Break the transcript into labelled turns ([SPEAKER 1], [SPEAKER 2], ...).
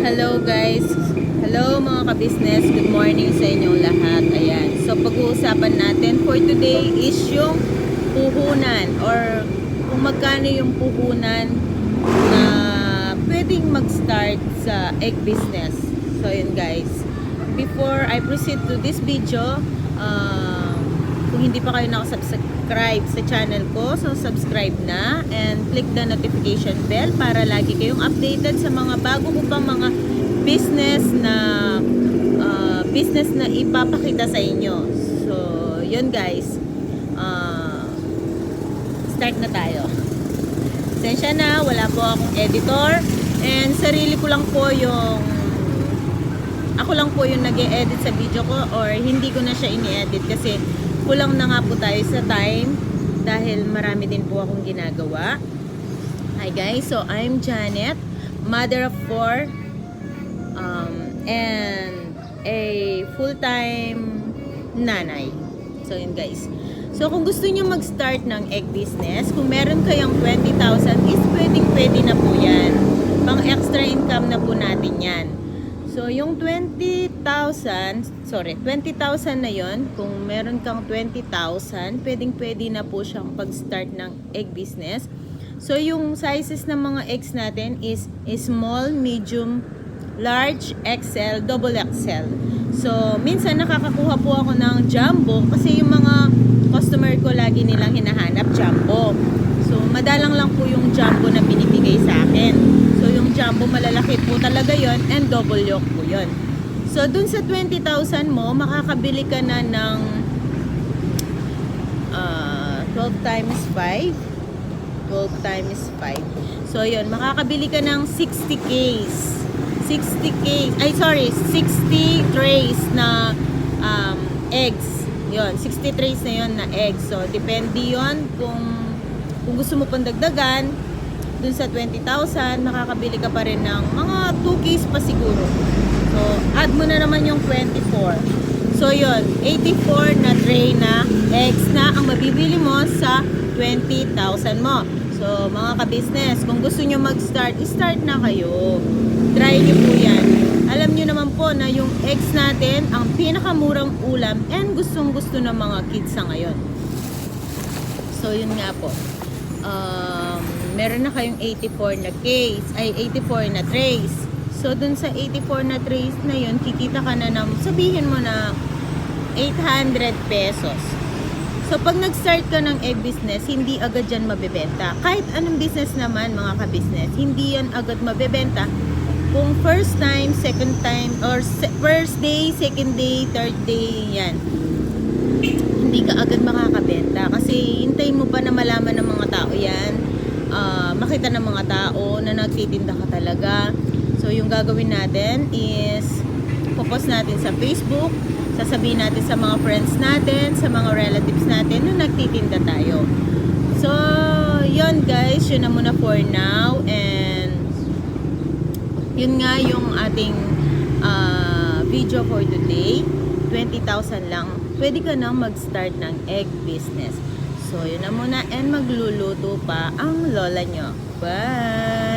[SPEAKER 1] Hello guys. Hello mga ka-business. Good morning sa inyong lahat. Ayan. So pag-uusapan natin for today is yung puhunan or kung magkano yung puhunan na pwedeng mag-start sa egg business. So yun guys. Before I proceed to this video, uh, kung hindi pa kayo nakasubscribe sa channel ko, so subscribe na and click the notification bell para lagi kayong updated sa mga bago ko pang mga business na uh, business na ipapakita sa inyo. So, yun guys. Uh, start na tayo. Sensya na, wala po akong editor and sarili ko lang po yung ako lang po yung nag edit sa video ko or hindi ko na siya ini-edit kasi kulang na nga po tayo sa time dahil marami din po akong ginagawa. Hi guys, so I'm Janet, mother of four um, and a full-time nanay. So yun guys. So kung gusto niyo mag-start ng egg business, kung meron kayong 20,000 is pwedeng pwede na po yan. Pang extra income na po natin yan. So, yung 20,000, sorry, 20,000 na yon kung meron kang 20,000, pwedeng pwede na po siyang pag-start ng egg business. So, yung sizes ng mga eggs natin is small, medium, large, XL, double XL. So, minsan nakakakuha po ako ng jumbo kasi yung mga customer ko lagi nilang hinahanap jumbo. So, madalang lang po yung jumbo na binibigay sa akin. Jumbo malalaki po talaga yon and double yolk po yon. So, dun sa 20,000 mo, makakabili ka na ng uh, 12 times 5. 12 times 5. So, yun, makakabili ka ng 60 case. 60 case, ay sorry, 60 trays na um, eggs. Yon, 60 trays na yon na eggs. So, depende yon kung kung gusto mo pang dagdagan, dun sa 20,000, makakabili ka pa rin ng mga 2 case pa siguro. So, add mo na naman yung 24. So, yon 84 na tray na eggs na ang mabibili mo sa 20,000 mo. So, mga ka-business, kung gusto nyo mag-start, start na kayo. Try nyo po yan. Alam nyo naman po na yung eggs natin, ang pinakamurang ulam and gustong gusto ng mga kids sa ngayon. So, yun nga po. Um, meron na kayong 84 na case, ay 84 na trays. So, dun sa 84 na trays na yun, kikita ka na ng, sabihin mo na 800 pesos. So, pag nag-start ka ng egg business, hindi agad yan mabebenta. Kahit anong business naman, mga ka-business, hindi yan agad mabebenta. Kung first time, second time, or first day, second day, third day, yan. Hindi ka agad makakabenta. Kasi hintayin mo pa na malaman ng mga makita ng mga tao na nagtitinda ka talaga. So, yung gagawin natin is, popost natin sa Facebook, sasabihin natin sa mga friends natin, sa mga relatives natin na nagtitinda tayo. So, yun guys, yun na muna for now. And, yun nga yung ating ah, video for today. 20,000 lang. Pwede ka nang mag-start ng egg business. So, yun na muna. And magluluto pa ang lola nyo. Bye!